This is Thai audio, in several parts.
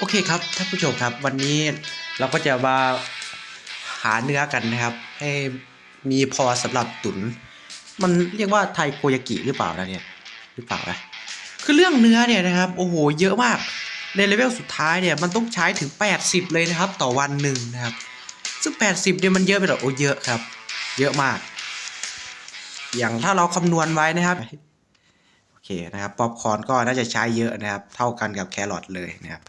โอเคครับท่านผู้ชมครับ วันนี้เราก็จะมาหาเนื้อกันนะครับ ให้มีพอสำหรับตุน มันเรียกว่าไทโกยากิหรือเปล่านะเนี่ยหรือเปล่านะคือเรื่องเนื้อเนี่ยนะครับโอ้โหเยอะมากในเลเวลสุดท้ายเนี่ยมันต้องใช้ถึง 80 เลยนะครับ ต่อวันหนึ่งนะครับ ซึ่ง 80เนี่ยมันเยอะไปหรอโอ้เยอะครับ เยอะมาก อย่างถ้าเราคำนวณไว้นะครับโอเคนะครับป๊อปคอร์นก็น่าจะใช้เยอะนะครับ เท่ากันกับแครอทเลยนะครับ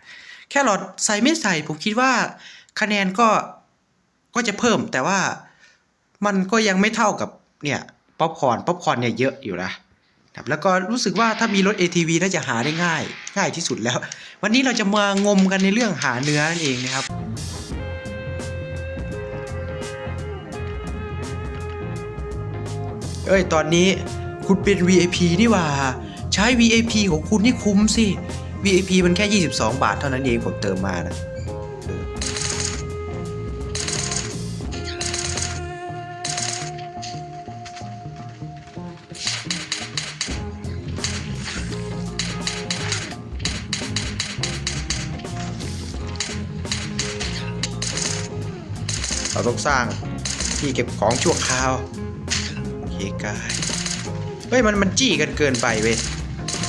แครอทใส่ไม่ใส่ ผมคิดว่าคะแนนก็ก็จะเพิ่มแต่ว่ามันก็ยังไม่เท่ากับเนี่ยป๊อปคอร์นป๊อปคอร์นเนี่ยเยอะอยู่นะครับแล้วก็รู้สึกว่าถ้ามีรถ ATV น่าจะหาได้ง่าย ง่ายที่สุดแล้ว วันนี้เราจะมางมกันในเรื่องหาเนื้อนั่นเองนะครับเอ้ยตอนนี้คุณเป็น VIP นี่ว่า ใช้ VIP ของคุณนี่คุ้มสิ VIP มันแค่ 22 บาทเท่านั้นเองผมเติมมานะเราต้องสร้างที่เก็บของชั่วคราวโอเคกายเฮ้ยมันมันจี้กันเกินไปเว้ย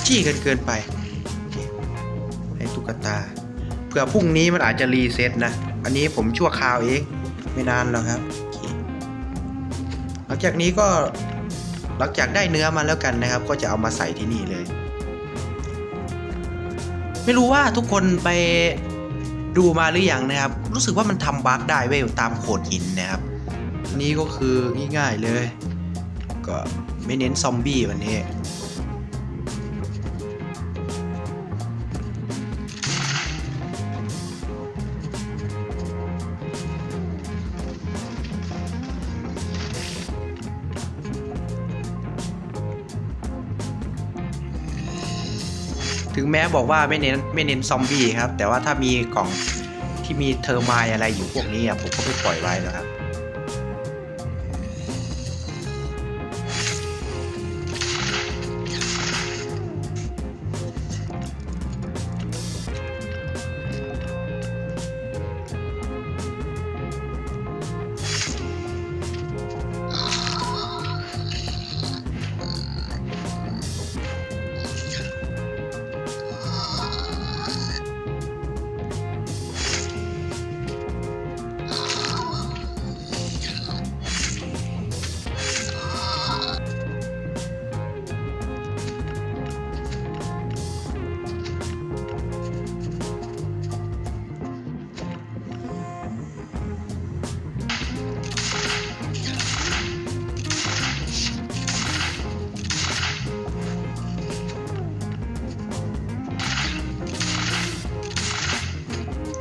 จี้กันเกินไป เผื่อพรุ่งนี้มันอาจจะรีเซ็ตนะ อันนี้ผมชั่วคราวเองไม่นานหรอกครับ หลังจากนี้ก็หลังจากได้เนื้อมาแล้วกันนะครับ ก็จะเอามาใส่ที่นี่เลย ไม่รู้ว่าทุกคนไปดูมาหรือยังนะครับ รู้สึกว่ามันทำบั๊กได้เว้ยตามโขดหินนะครับนนี้ก็คือง่ายๆเลย ก็ไม่เน้นซอมบี้วันนี้ ถึงแม้บอกว่าไม่เน้นไม่เน้นซอมบี้ครับ แต่ว่าถ้ามีกล่องที่มีเทอร์มายอะไรอยู่พวกนี้ผมก็ไม่ปล่อยไว้แล้วครับ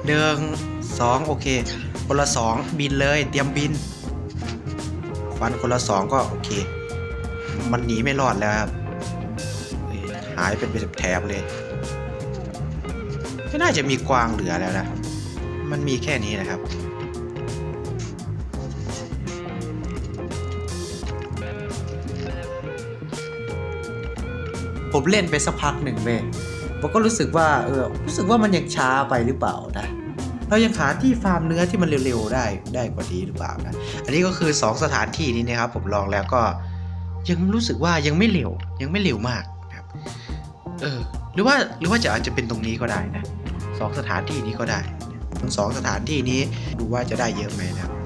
หนึ่งสองโอเค คนละสองบินเลยเตรียมบินฟันคนละสองก็โอเค มันหนีไม่รอดแล้วครับหายเป็นเป็นแถบเลยไม่น่าจะมีกวางเหลือแล้วนะ มันมีแค่นี้นะครับผมเล่นไปสักพักหนึ่งเว้ยผมก็รู้สึกว่า เออ รู้สึกว่ามันยังช้าไปหรือเปล่านะ เรายังหาที่ฟาร์มเนื้อที่มันเร็วๆได้ได้กว่านี้หรือเปล่านะอันนี้ก็คือ 2 สถานที่นี้นะครับผมลองแล้วก็ยังรู้สึกว่ายังไม่เร็วยังไม่เร็วมากนะครับเออหรือว่าหรือว่าจะอาจจะเป็นตรงนี้ก็ได้นะสองสถานที่นี้ก็ได้ทั้งสองสถานที่นี้ดูว่าจะได้เยอะไหมนะครับ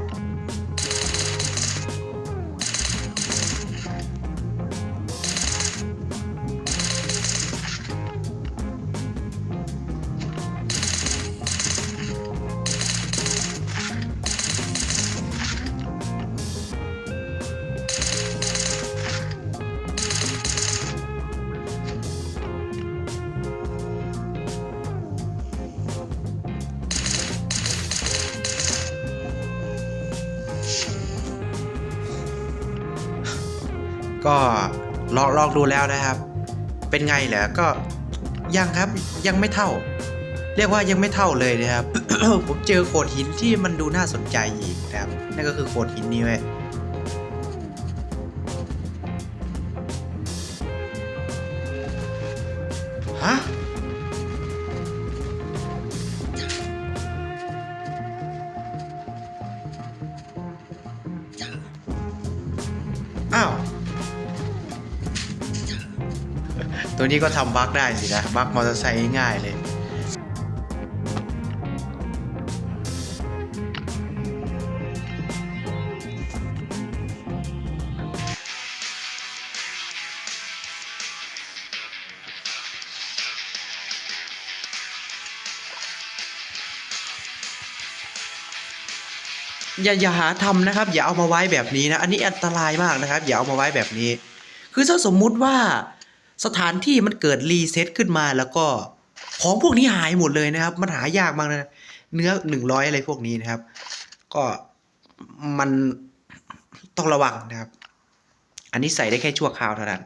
ก็ลองลองดูแล้วนะครับ เป็นไงเหรอก็ยังครับยังไม่เท่า เรียกว่ายังไม่เท่าเลยนะครับ ผมเจอโขดหินที่มันดูน่าสนใจอีกนะครับ นั่นก็คือโขดหินนี้เว้ยฮะอ้าว ตัวนี้ก็ทำบั๊กได้สินะบั๊กมอเตอร์ไซค์ง่ายเลยอย่าอย่าหาทำนะครับ อย่าเอามาไว้แบบนี้นะ อันนี้อันตรายมากนะครับ อย่าเอามาไว้แบบนี้ คือถ้าสมมุติว่า สถานที่มันเกิดรีเซ็ตขึ้นมาแล้วก็ของพวกนี้หายหมดเลยนะครับ มันหายากมากนะเนื้อหนึ่งร้อยอะไรพวกนี้นะครับ ก็มันต้องระวังนะครับ อันนี้ใส่ได้แค่ชั่วคราวเท่านั้น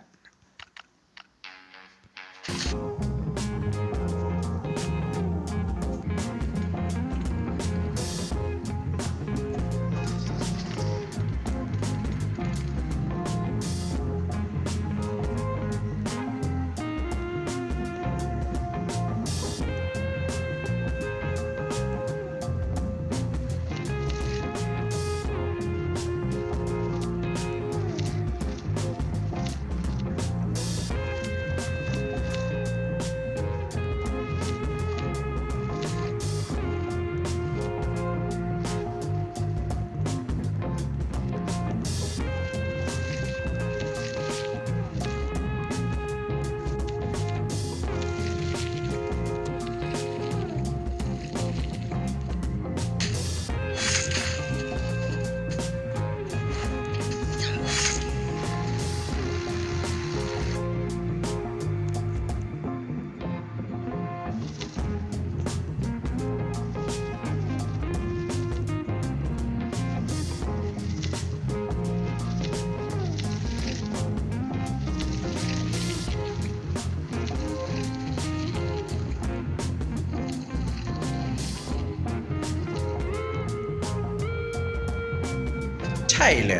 ช่เลย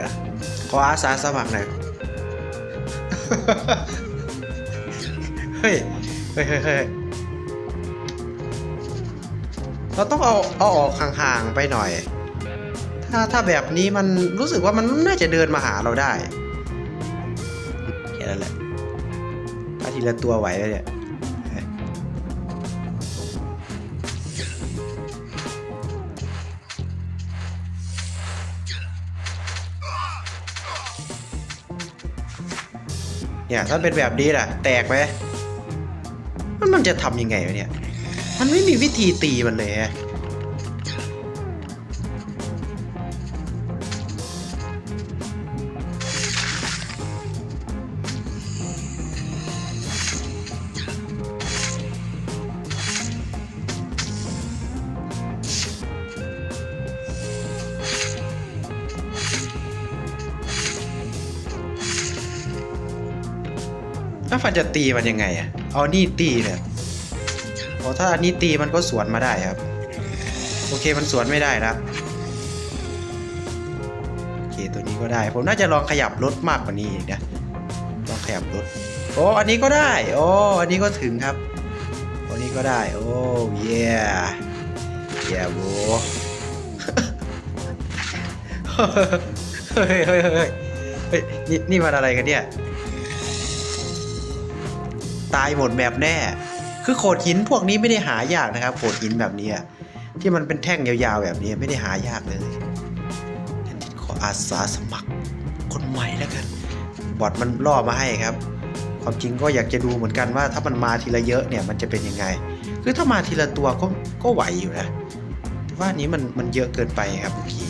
ขออาสาสมัครหน่อยเฮ้ยเฮ้ยเฮ้ยเฮ้ยเราต้องเอาเอาออกห่างๆไปหน่อย ถ้าถ้าแบบนี้มันรู้สึกว่ามันน่าจะเดินมาหาเราได้แค่นั้นแหละถ้าทีละตัวไหวแล้วเนี่ย เนี่ยถ้าเป็นแบบนี้ล่ะ แตกไหมมันมันจะทำยังไงวะเนี่ย มันไม่มีวิธีตีมันเลยฮะ แล้วฟันจะตีมันยังไงอะ เอานี่ตีเนี่ยโอ้ถ้าอันนี้ตีมันก็สวนมาได้ครับ โอเคมันสวนไม่ได้นะโอเคตัวนี้ก็ได้ ผมน่าจะลองขยับรถมากกว่านี้อีกนะ ลองขยับรถ โอ้อันนี้ก็ได้ โอ้อันนี้ก็ถึงครับ อันนี้ก็ได้ โอ้เย่เย่โบเฮ้ยเฮ้ยเฮ้ยเฮ้ยเฮ้ยนี่นี่มันอะไรกันเนี่ย ตายหมดแบบแน่ คือโขดหินพวกนี้ไม่ได้หายากนะครับโขดหินแบบนี้ที่มันเป็นแท่งยาวๆแบบนี้ไม่ได้หายากเลยฉันขออาสาสมัครคนใหม่แล้วกัน บอทมันล่อมาให้ครับ ความจริงก็อยากจะดูเหมือนกันว่า ถ้ามันมาทีละเยอะเนี่ยมันจะเป็นยังไง คือถ้ามาทีละตัวก็ก็ไหวอยู่นะแต่ว่านนี้มันมันเยอะเกินไปครับเมื่อกี้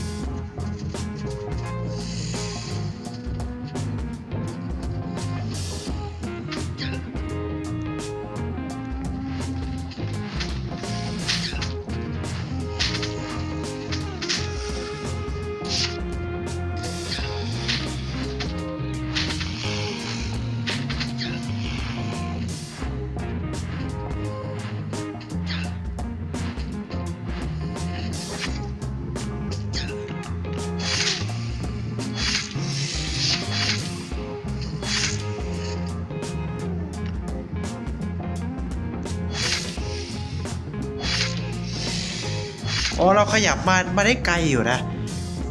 อ๋อเราขยับมามาได้ไกลอยู่นะ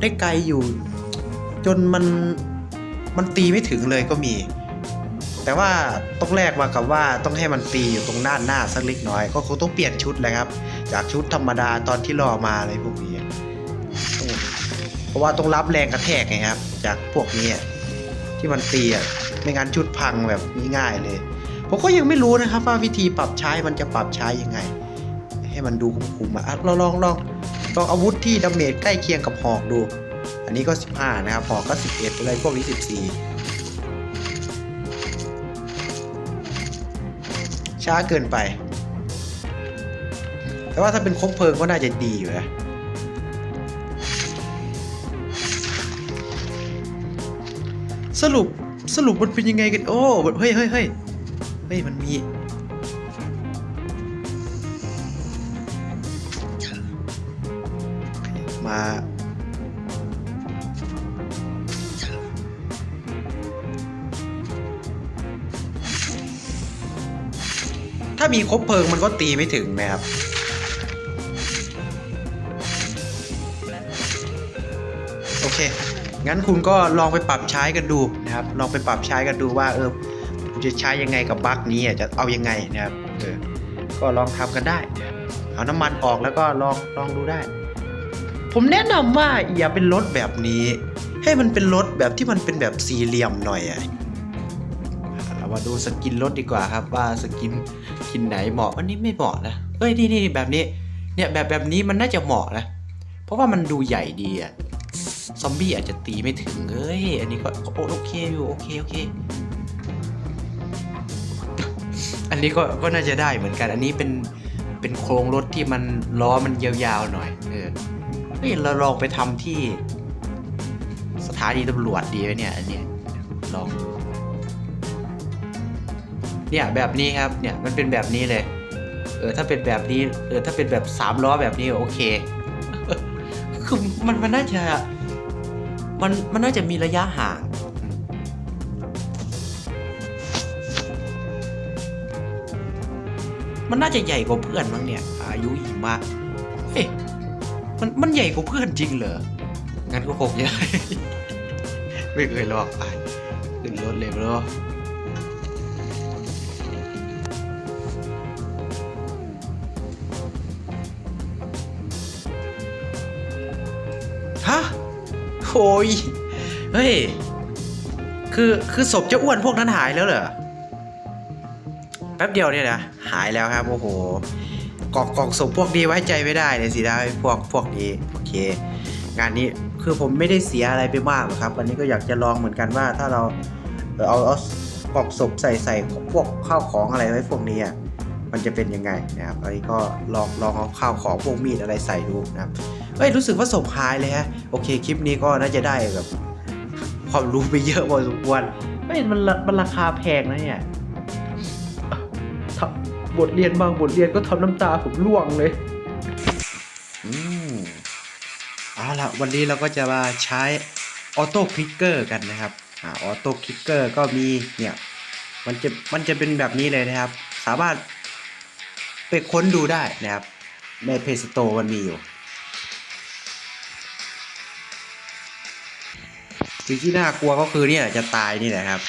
ได้ไกลอยู่ จนมันมันตีไม่ถึงเลยก็มี แต่ว่าต้องแลกมากับว่าต้องให้มันตีอยู่ตรงด้านหน้าสักเล็กน้อย ก็คงต้องเปลี่ยนชุดเลยครับ จากชุดธรรมดาตอนที่รอมาอะไรพวกนี้เพราะว่าต้องรับแรงกระแทกไงครับ จากพวกนี้ที่มันตีอะไม่งั้นชุดพังแบบง่ายๆเลยผมก็ยังไม่รู้นะครับว่าวิธีปรับใช้มันจะปรับใช้ยังไง ให้มันดูคุ้มๆอะอะเราลองลอง ลองอาวุธที่ดาเมจใกล้เคียงกับหอกดู อันนี้ก็ 15 นะครับ หอกก็ 11 อะไรพวกนี้ 14 ช้าเกินไป แต่ว่าถ้าเป็นคบเพลิงก็น่าจะดีอยู่นะสรุปสรุปมันเป็นยังไงกัน โอ้เฮ้ยเฮ้ยเฮ้ยเฮ้ยมันมีามีคบเพลิงมันก็ตีไม่ถึงนะครับโอเค งั้นคุณก็ลองไปปรับใช้กันดูนะครับ ลองไปปรับใช้กันดูว่าเออคุณจะใช้ยังไงกับบั๊กนี้อะจะเอายังไงนะครับเออก็ลองทำกันได้เอาน้ำมันออกแล้วก็ลองลองดูได้ ผมแนะนำว่าอย่าเป็นรถแบบนี้ ให้มันเป็นรถแบบที่มันเป็นแบบสี่เหลี่ยมหน่อยอะเรามาดูสกินรถดีกว่าครับว่าสกินินไหนเหมาะอันนี้ไม่เหมาะนะเอ้ยนี่นี่แบบนี้ เนี่ยแบบแบบนี้มันน่าจะเหมาะนะ เพราะว่ามันดูใหญ่ดีอะซอมบี้อาจจะตีไม่ถึงเอ้ย อันนี้ก็โอโอเคอยู่โอเคโอเค อันนี้ก็ก็น่าจะได้เหมือนกัน อันนี้เป็นเป็นโครงรถที่มันล้อมันยาวๆหน่อย เออเฮ้ยเราลองไปทำที่ สถานีตำรวจดีไหมเนี่ย อันเนี้ยลอง เนี่ยแบบนี้ครับเนี่ยมันเป็นแบบนี้เลยเออถ้าเป็นแบบนี้เออถ้าเป็นแบบสามล้อแบบนี้โอเคคือมันมันน่าจะมันมันน่าจะมีระยะห่างมันน่าจะใหญ่กว่าเพื่อนมั้งเนี่ย อายุหิมะเฮ้ยมันมันใหญ่กว่าเพื่อนจริงเหรอ งั้นก็คงใหญ่ ไม่เคยลองไปขึ้นรถเลยบรอฮ โอ้ยเฮ้ย คือคือศพเจ้าอ้วนพวกนั้นหายแล้วเหรอ แป๊บเดียวเนี่ยนะ หายแล้วครับ โอ้โหกลองกลองศพพวกนี้ไว้ใจไม่ได้เลยสินะพวกพวกนี้โอเค งานนี้คือผมไม่ได้เสียอะไรไปมากหรอกครับ วันนี้ก็อยากจะลองเหมือนกันว่าถ้าเราเอาเอากลองศพใส่ใส่พวกข้าวของอะไรไว้พวกนี้อะมันจะเป็นยังไงนะครับอันนี้ก็ลองลองเอาข้าวของพวกมีดอะไรใส่ดูนะครับ เอ้ยรู้สึกว่าศพหายเลยฮะ โอเคคลิปนี้ก็น่าจะได้แบบความรู้ไปเยอะพอสมควรเฮ้ยมันรามันราคาแพงนะเนี่ยทำบทเรียนบางบทเรียนก็ทำน้ำตาผมร่วงเลยอืมเอาละวันนี้เราก็จะมาใช้ออโต้คลิกเกอร์กันนะครับอ่าออโต้คลิกเกอร์ก็มีเนี่ยมันจะมันจะเป็นแบบนี้เลยนะครับ สามารถไปค้นดูได้นะครับในเพจสโตมันมีอยู่ สิ่งที่น่ากลัวก็คือเนี่ยจะตายนี่แหละครับ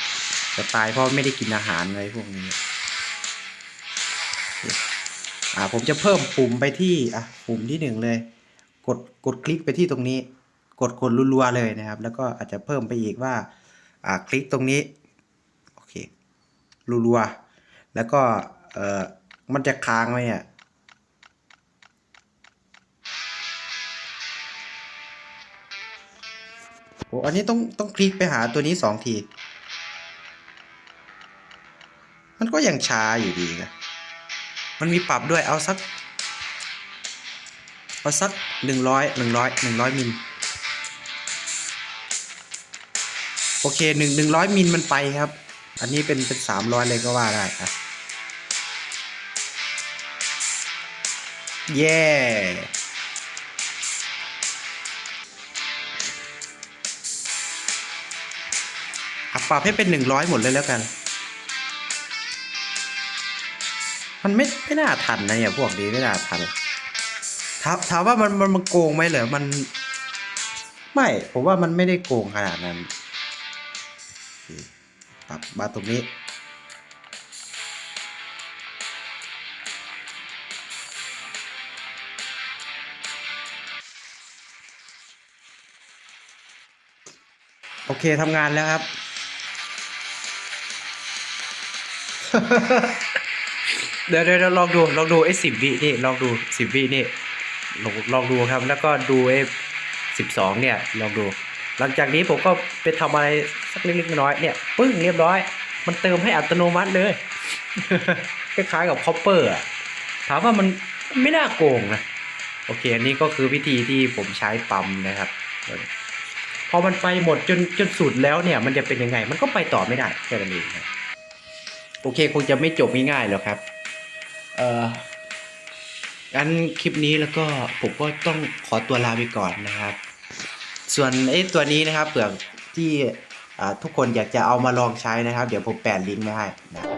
จะตายเพราะไม่ได้กินอาหารอะไรพวกนี้ อ่าผมจะเพิ่มปุ่มไปที่อะปุ่มที่หนึ่งเลย กดกดคลิกไปที่ตรงนี้ กดกดรัวๆเลยนะครับ แล้วก็อาจจะเพิ่มไปอีกว่า อ่าคลิกตรงนี้โอเครัวๆแล้วก็เอ่อมันจะค้างไว้อะ โอ้อันนี้ต้องต้องคลิกไปหาตัวนี้สองที มันก็ยังช้าอยู่ดีนะ มันมีปรับด้วยเอาสัก เอาสักหนึ่งร้อยหนึ่งร้อยหนึ่งร้อยมิล โอเคหนึ่งหนึ่งร้อยมิลมันไปครับ อันนี้เป็นเป็นสามร้อยเลยก็ว่าได้ครับ เย้ับ ปรับให้เป็น 100 หมดเลยแล้วกัน มันไม่ไม่น่าทันนะเนี่ยพวกนี้ไม่น่าทันถามถามว่ามันมันมันโกงไหมเหรอมัน ไม่ผมว่ามันไม่ได้โกงขนาดนั้นปรับมาตรงนี้โอเคทำงานแล้วครับ เดี๋ยวเดี๋ยวลองดูลองดูไอ้สิบวินี่ลองดูสิบวินี่ลองลองดูครับ แล้วก็ดูไอ้สิบสองเนี่ยลองดู หลังจากนี้ผมก็ไปทำอะไรสักเล็กๆน้อยๆเนี่ยปึ้งเรียบร้อย มันเติมให้อัตโนมัติเลยคล้ายๆกับคอปเปอร์อะถามว่ามันไม่น่าโกงนะโอเคอันนี้ก็คือวิธีที่ผมใช้ปั๊มนะครับ พอมันไปหมดจนจนสุดแล้วเนี่ย มันจะเป็นยังไง มันก็ไปต่อไม่ได้แค่นั้นเองครับ โอเคคงจะไม่จบง่ายๆหรอกครับ เอ่องั้นคลิปนี้แล้วก็ผมก็ต้องขอตัวลาไปก่อนนะครับ ส่วนไอ้ตัวนี้นะครับเผื่อที่ทุกคนอยากจะเอามาลองใช้นะครับ เดี๋ยวผมแปะลิงก์ไว้ให้นะ